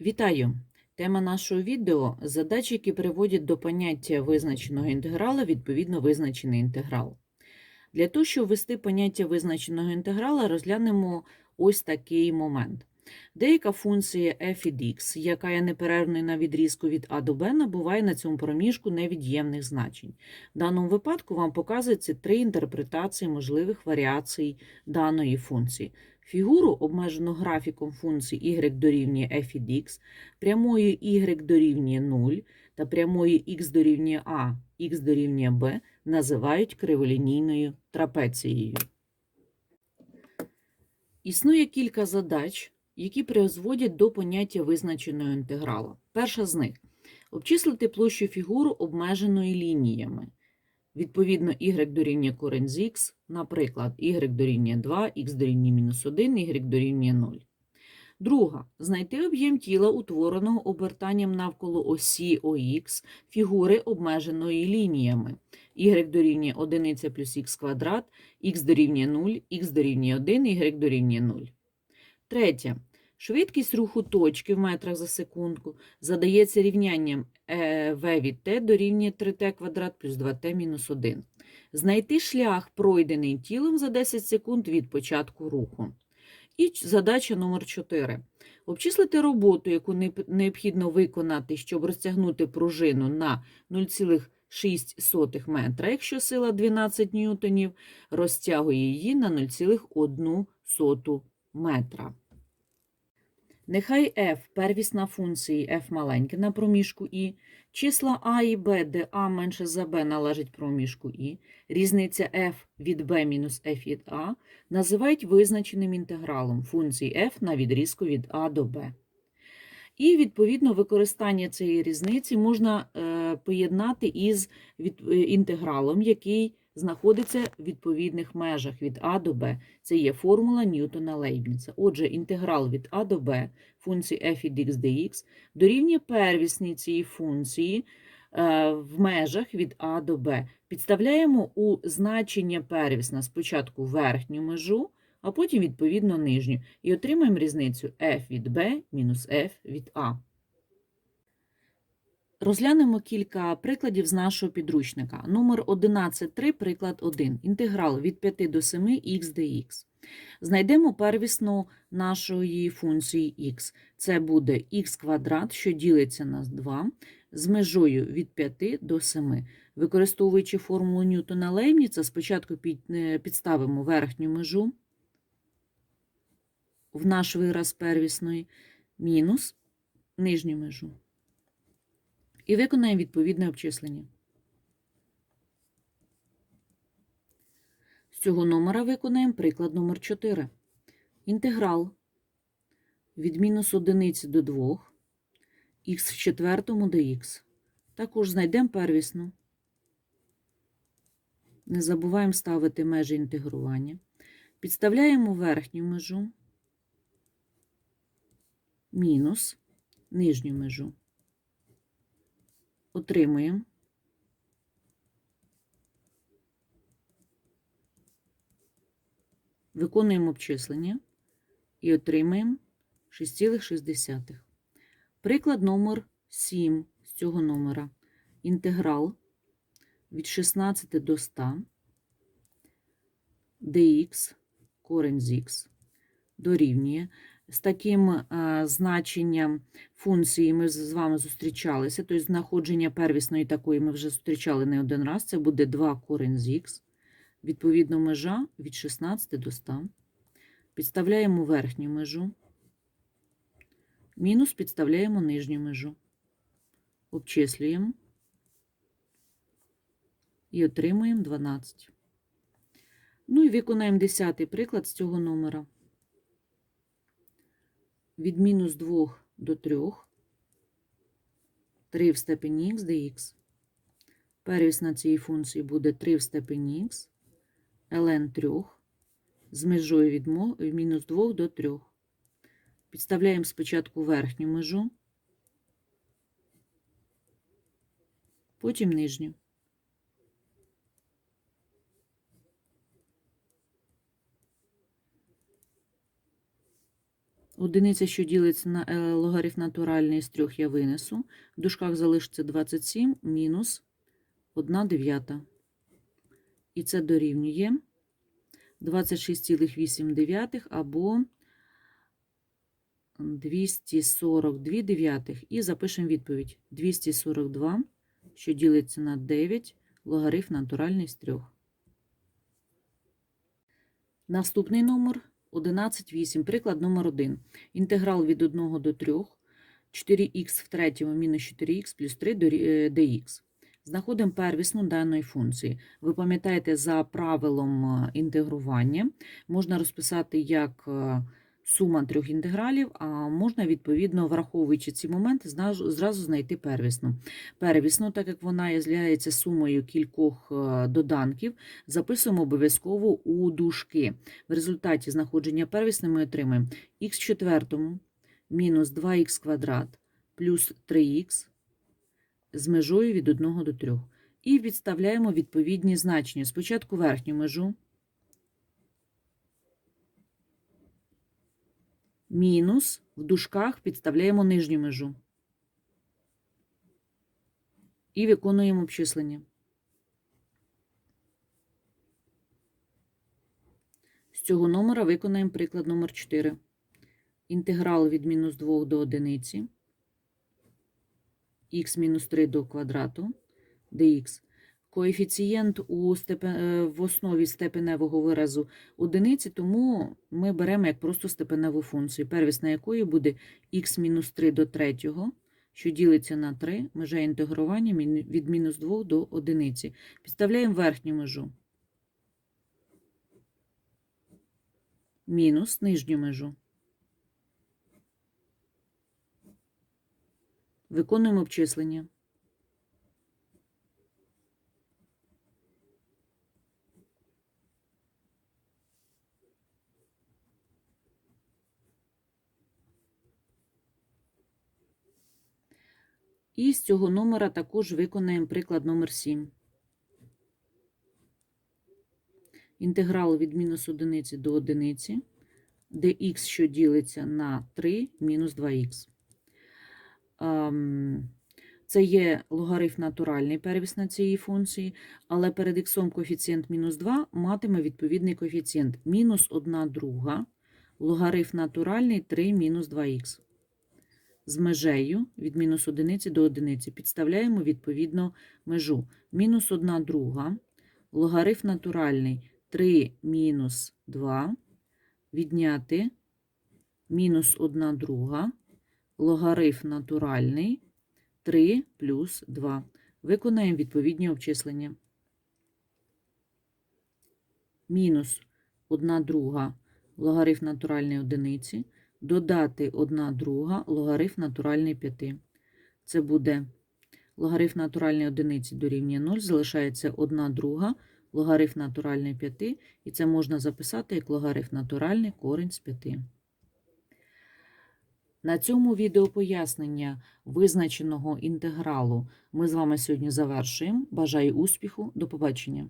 Вітаю! Тема нашого відео задачі, які приводять до поняття визначеного інтеграла, відповідно визначений інтеграл. Для того, щоб ввести поняття визначеного інтеграла, розглянемо ось такий момент. Деяка функція f від x, яка є неперервною на відрізку від a до b, набуває на цьому проміжку невід'ємних значень. В даному випадку вам показуються три інтерпретації можливих варіацій даної функції. Фігуру, обмежену графіком функції y дорівнює f від x, прямою y дорівнює 0 та прямою x дорівнює a, x дорівнює b, називають криволінійною трапецією. Існує кілька задач, які призводять до поняття визначеного інтеграла. Перша з них обчислити площу фігуру обмеженої лініями. Відповідно, y дорівнює корень з x, наприклад, y дорівнює 2, x дорівнює мінус 1, y дорівнює 0. Друга. Знайти об'єм тіла, утвореного обертанням навколо осі ОХ фігури обмеженої лініями. y дорівнює 1 плюс х квадрат, x дорівнює 0, х дорівнює 1, y дорівнює 0. Третє. Швидкість руху точки в метрах за секундку задається рівнянням е, v від t дорівнює 3t квадрат плюс 2t мінус 1. Знайти шлях, пройдений тілом за 10 секунд від початку руху. І задача номер 4. Обчислити роботу, яку необхідно виконати, щоб розтягнути пружину на 0,6 метра, якщо сила 12 ньютонів, розтягує її на 0,1 метра. Нехай f – первісна функції f маленьке на проміжку і, числа a і b, де a менше за b належить проміжку і, різниця f від b мінус f від a, називають визначеним інтегралом функції f на відрізку від a до b. І, відповідно, використання цієї різниці можна е, поєднати із е, інтегралом, який знаходиться в відповідних межах від a до b. Це є формула Ньютона Лейбніца. Отже, інтеграл від a до b функції f від x dx дорівнює первісній цієї функції е, в межах від a до b. Підставляємо у значення первісна спочатку верхню межу, а потім, відповідно, нижню. І отримаємо різницю f від b мінус f від a. Розглянемо кілька прикладів з нашого підручника. Номер 11.3, приклад 1. Інтеграл від 5 до 7 х dx. Знайдемо первісну нашої функції х. Це буде х квадрат, що ділиться на 2, з межою від 5 до 7. Використовуючи формулу Ньютона Лейбніца, спочатку е, підставимо верхню межу в наш вираз первісної, мінус нижню межу. І виконаємо відповідне обчислення. З цього номера виконаємо приклад номер 4. Інтеграл від мінус одиниці до 2, х в четвертому х. Також знайдемо первісну. Не забуваємо ставити межі інтегрування. Підставляємо верхню межу, мінус нижню межу. Отримуємо Виконуємо обчислення і отримаємо 6,6. Приклад номер 7 з цього номера. Інтеграл від 16 до 100 dx корень з х дорівнює. З таким е, значенням функції ми з- вами зустрічалися, тобто знаходження первісної такої ми вже зустрічали не один раз, це буде 2 корень з х. Відповідно, межа від 16 до 100. Підставляємо верхню межу. Мінус підставляємо нижню межу. Обчислюємо. І отримуємо 12. Ну і виконаємо 10 приклад з цього номера. Від мінус 2 до 3. 3 в степені х dx. Первісна цієї функції буде 3 в степені х ln 3 з межою від від мінус 2 до 3. Підставляємо спочатку верхню межу, потім нижню. Одиниця, що ділиться на е, логарифм натуральний з трьох, я винесу. В дужках залишиться 27 мінус 1 дев'ята. І це дорівнює 26,8 або 242 дев'ятих. І запишемо відповідь. 242, що ділиться на 9, логарифм натуральний з трьох. Наступний номер 11,8. Приклад номер 1. Інтеграл від 1 до 3. 4х в третьому мінус 4х плюс 3 dx. Знаходимо первісну даної функції. Ви пам'ятаєте, за правилом е, інтегрування можна розписати як е, сума трьох інтегралів, а можна, відповідно, враховуючи ці моменти, зразу знайти первісну. Первісну, так як вона є сумою кількох е, доданків, записуємо обов'язково у дужки. В результаті знаходження первісної ми отримаємо х четвертому мінус 2х квадрат плюс 3х з межою від 1 до 3. І відставляємо відповідні значення. Спочатку верхню межу. Мінус в дужках підставляємо нижню межу. І виконуємо обчислення. З цього номера виконаємо приклад номер 4. Інтеграл від мінус 2 до одиниці х мінус 3 до квадрату dx. Коефіцієнт у степен, е, в основі степеневого виразу одиниці, тому ми беремо як просто степеневу функцію, первісна якої буде х мінус 3 до 3, що ділиться на 3, межа інтегрування від мінус 2 до одиниці. Підставляємо верхню межу. Мінус нижню межу. Виконуємо обчислення. І з цього номера також виконаємо приклад номер 7. Інтеграл від мінус одиниці до одиниці, де х, що ділиться на 3, мінус 2х. Ем, Це є логарифм натуральний первіс на цієї функції, але перед х коефіцієнт мінус 2 матиме відповідний коефіцієнт мінус 1 друга, логарифм натуральний 3 мінус 2х. З межею від мінус 1 до 1 підставляємо відповідно межу. Мінус 1 друга, логарифм натуральний 3 мінус 2, відняти мінус 1 друга, логарифм натуральний 3 плюс 2. Виконаємо відповідні обчислення. Мінус 1 друга логарифм натуральний одиниці, додати 1 друга логарифм натуральний 5. Це буде логарифм натуральний одиниці дорівнює 0, залишається 1 друга логарифм натуральний 5, і це можна записати як логарифм натуральний корінь з 5. На цьому відео пояснення визначеного інтегралу ми з вами сьогодні завершуємо. Бажаю успіху. До побачення.